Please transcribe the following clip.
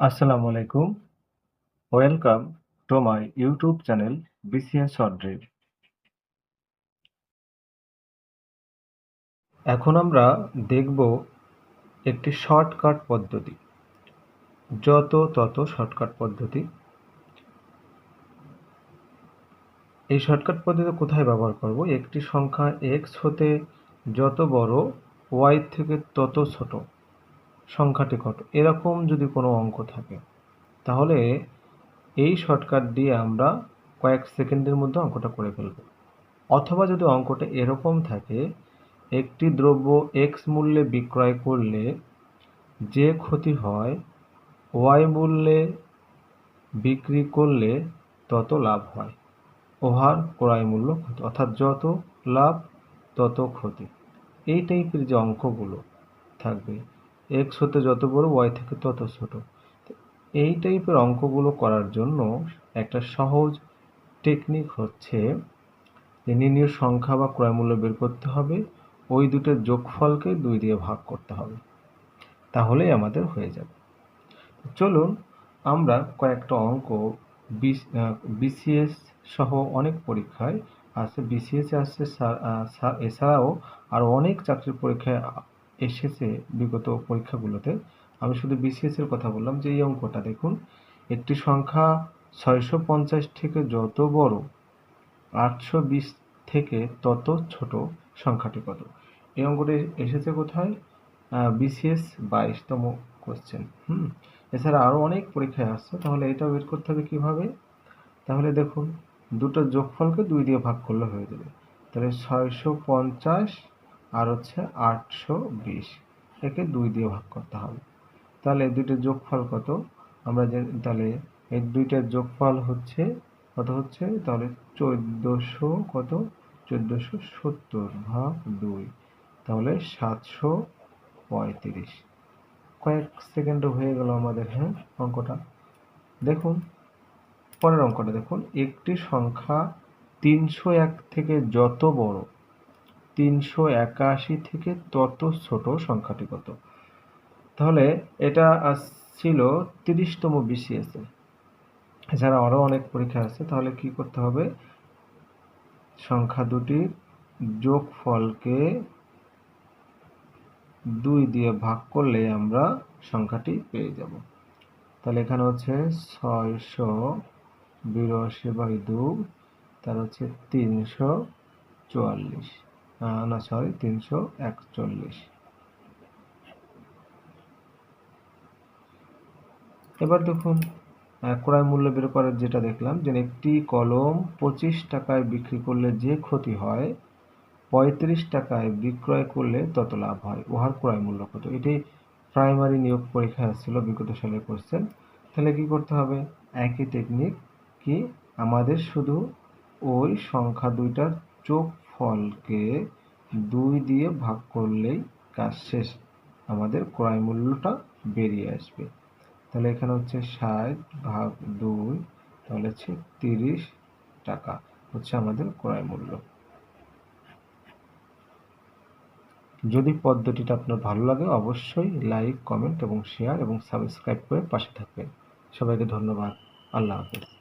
আসসালামু আলাইকুম। Welcome to my YouTube channel BCS short drill এখন আমরা দেখব একটি শর্টকাট পদ্ধতি। যত তত শর্টকাট পদ্ধতি। এই শর্টকাট পদ্ধতি কোথায় ব্যবহার করব? একটি সংখ্যা এক্স হতে যত বড় ওয়াই থেকে তত ছোট। সংখ্যাটি কত এরকম যদি কোনো অঙ্ক থাকে, তাহলে এই শর্টকাট দিয়ে আমরা কয়েক সেকেন্ডের মধ্যে অঙ্কটা করে ফেলব। অথবা যদি অঙ্কটা এরকম থাকে, একটি দ্রব্য এক্স মূল্যে বিক্রয় করলে যে ক্ষতি হয় ওয়াই মূল্যে বিক্রি করলে তত লাভ হয়। ওহার ক্রয় মূল্য ক্ষতি, অর্থাৎ যত লাভ, তত ক্ষতি। এই টাইপের যে অঙ্কগুলো থাকবে এক্স হতে যত বড় ওয়াই থেকে তত ছোট। এই টাইপের অঙ্কগুলো করার জন্য একটা সহজ টেকনিক হচ্ছে যে সংখ্যা বা ক্রয় মূল্য বের করতে হবে, ওই দুটোর যোগফলকে দুই দিয়ে ভাগ করতে হবে। তাহলেই আমাদের হয়ে যাবে। চলুন আমরা কয়েকটা অঙ্ক বিসিএস সহ অনেক পরীক্ষায় আসছে বিসিএস আসছে এছাড়াও আর অনেক চাকরির পরীক্ষায় এসেছে বিগত পরীক্ষাগুলোতে। আমি শুধু বিসিএস এর কথা বললাম যে এই অঙ্কটা দেখুন, একটি সংখ্যা ছয়শো পঞ্চাশ থেকে যত বড়, আটশো বিশ থেকে তত ছোট সংখ্যাটি কত? এই অঙ্কটি এসেছে কোথায়? বিসিএস বাইশতম কোশ্চেন হুম? এছাড়া আরও অনেক পরীক্ষায় আসছে, তাহলে এটা বের করতে হবে কীভাবে? তাহলে দেখুন, দুটো যোগফলকে দুই দিয়ে ভাগ করলে হয়ে যাবে। তাহলে ছয়শো পঞ্চাশ আর হচ্ছে আটশো বিশ। একে দুই দিয়ে ভাগ করতে হবে। তাহলে দুইটার যোগফল কত? আমরা যে তাহলে এই দুইটার যোগফল হচ্ছে, কত হচ্ছে? তাহলে চোদ্দোশো কত? চোদ্দোশো সত্তর ভাগ দুই। তাহলে সাতশো পঁয়ত্রিশ। কয়েক সেকেন্ডে হয়ে গেল আমাদের হ্যাঁ অঙ্কটা। দেখুন, পরের অঙ্কটা দেখুন। একটি সংখ্যা তিনশো এক থেকে যত বড় তিনশো একাশি থেকে তত ছোট সংখ্যাটি কত? তাহলে এটা ছিল তিরিশতম বিসিএসে এছাড়া আরও অনেক পরীক্ষা আছে, তাহলে কি করতে হবে? সংখ্যা দুটির যোগফলকে দুই দিয়ে ভাগ করলে আমরা সংখ্যাটি পেয়ে যাব। তাহলে এখানে হচ্ছে ছয়শো বিরাশি বাই দু তার হচ্ছে তিনশো চুয়াল্লিশ। না সরি তিনশো একচল্লিশ। এবার দেখুন ক্রয় মূল্য বের করার যেটা দেখলাম, যে একটি কলম পঁচিশ টাকায় বিক্রি করলে যে ক্ষতি হয়, পঁয়ত্রিশ টাকায় বিক্রয় করলে তত লাভ হয়। উহার ক্রয় মূল্য কত? এটি প্রাইমারি নিয়োগ পরীক্ষায় আসছিল বিগত সালে করছেন তাহলে কি করতে হবে? একই টেকনিক কি আমাদের শুধু ওই সংখ্যা দুইটার চোখ ফলকে দুই দিয়ে ভাগ করলেই কাজ শেষ। আমাদের ক্রয় মূল্যটা বেরিয়ে আসবে। তাহলে এখানে হচ্ছে ষাট ভাগ দুই, তাহলে হচ্ছে তিরিশ টাকা হচ্ছে আমাদের ক্রয় মূল্য। যদি পদ্ধতিটা আপনার ভালো লাগে, অবশ্যই লাইক, কমেন্ট এবং শেয়ার এবং সাবস্ক্রাইব করে পাশে থাকবেন। সবাইকে ধন্যবাদ। আল্লাহ হাফেজ।